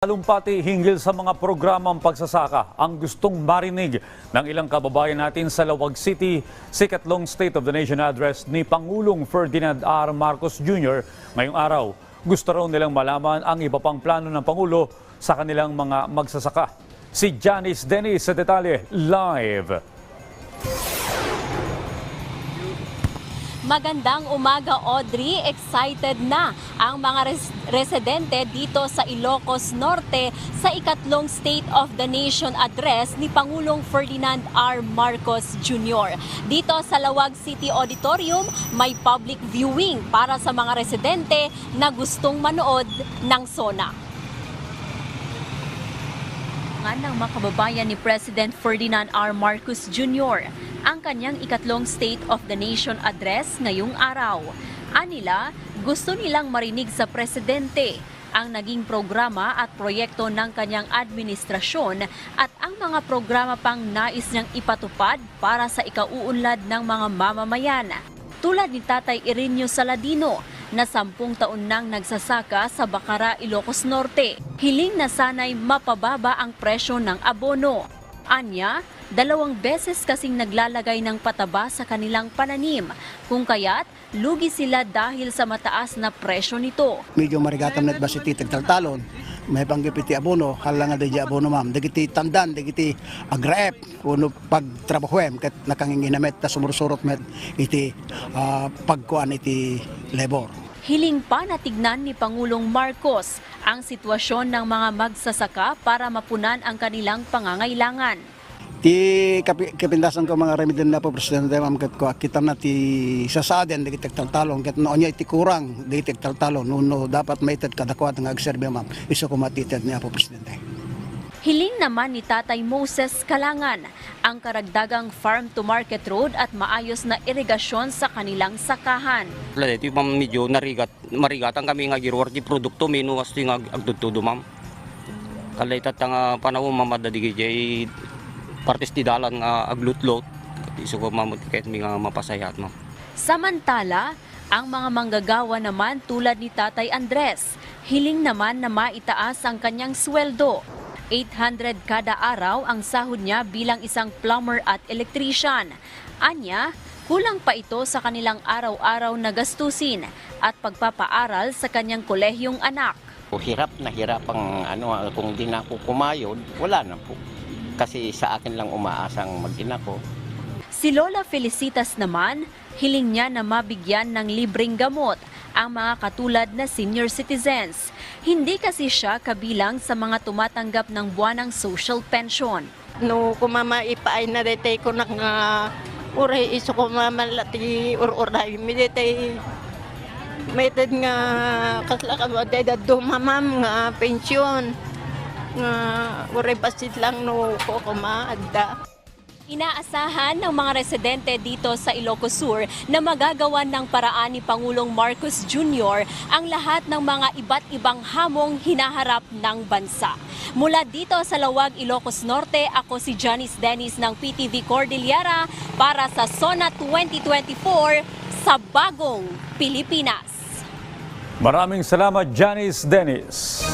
Talumpati hinggil sa mga programang pagsasaka ang gustong marinig ng ilang kababayan natin sa Lawag City sa ikatlong State of the Nation address ni Pangulong Ferdinand R. Marcos Jr. ngayong araw. Gusto raw nilang malaman ang iba pang plano ng Pangulo sa kanilang mga magsasaka. Si Janice Dennis sa detalye live. Magandang umaga Audrey, excited na ang mga res- residente dito sa Ilocos Norte sa ikatlong State of the Nation address ni Pangulong Ferdinand R. Marcos Jr. Dito sa Lawag City Auditorium, may public viewing para sa mga residente na gustong manood ng SONA ng mga kababayan ni President Ferdinand R. Marcos Jr. ang kanyang ikatlong State of the Nation address ngayong araw. Anila, gusto nilang marinig sa presidente ang naging programa at proyekto ng kanyang administrasyon at ang mga programa pang nais niyang ipatupad para sa ikauunlad ng mga mamamayan. Tulad ni Tatay Irinio Saladino na sampung taon nang nagsasaka sa Bacara, Ilocos Norte. Hiling na sanay mapababa ang presyo ng abono. Anya, dalawang beses kasing naglalagay ng pataba sa kanilang pananim, kung kaya't lugi sila dahil sa mataas na presyo nito. medyo marigatam net ba si titag taltalon may panggipiti abono halang nga abono ma'am. Dagiti tandan dagiti agraep kuno pagtrabahoem ket nakanginginamet ta sumursurot met iti ah, pagkuan iti labor. Hiling pa na tignan ni Pangulong Marcos ang sitwasyon ng mga magsasaka para mapunan ang kanilang pangangailangan. ti kapi, kapindasan ko mga remedyo na po presidente ma'am ket ko kita na ti sasaden dagiti taltalon ket no nya iti kurang dagiti taltalon no, dapat maited kadakwat nga agserbe ma'am. Iso ko matited niya po presidente Hiling naman ni Tatay Moses Kalangan ang karagdagang farm to market road at maayos na irigasyon sa kanilang sakahan. Ito ma'am medyo narigat, marigatan kami nga girwar di produkto menu was nga agdutudo ma'am. Kalay tat nga panahon mamadadigi jay partes ti dalan nga aglutlot. Iso ko ma'am kahit mi nga mapasayat ma'am. Samantala, ang mga manggagawa naman tulad ni Tatay Andres, hiling naman na maitaas ang kanyang sweldo. 800 kada araw ang sahod niya bilang isang plumber at electrician. Anya, kulang pa ito sa kanilang araw-araw na gastusin at pagpapaaral sa kanyang kolehiyong anak. Hirap na hirap ang ano kung di na ako kumayod, wala na po. Kasi sa akin lang umaasang mag-ina ko. Si Lola Felicitas naman, hiling niya na mabigyan ng libreng gamot ang mga katulad na senior citizens. Hindi kasi siya kabilang sa mga tumatanggap ng buwanang social pension. no kumama ipaay na dete ko nak nga uray iso ko mamalati or uray mi dete meted nga kasla ka ba dede dumamam nga pensyon nga uray basit lang no ko kumaagda Inaasahan ng mga residente dito sa Ilocos Sur na magagawan ng paraan ni Pangulong Marcos Jr. ang lahat ng mga iba't ibang hamong hinaharap ng bansa. Mula dito sa Lawag, Ilocos Norte, ako si Janice Dennis ng PTV Cordillera para sa SONA 2024 sa Bagong Pilipinas. Maraming salamat Janice Dennis.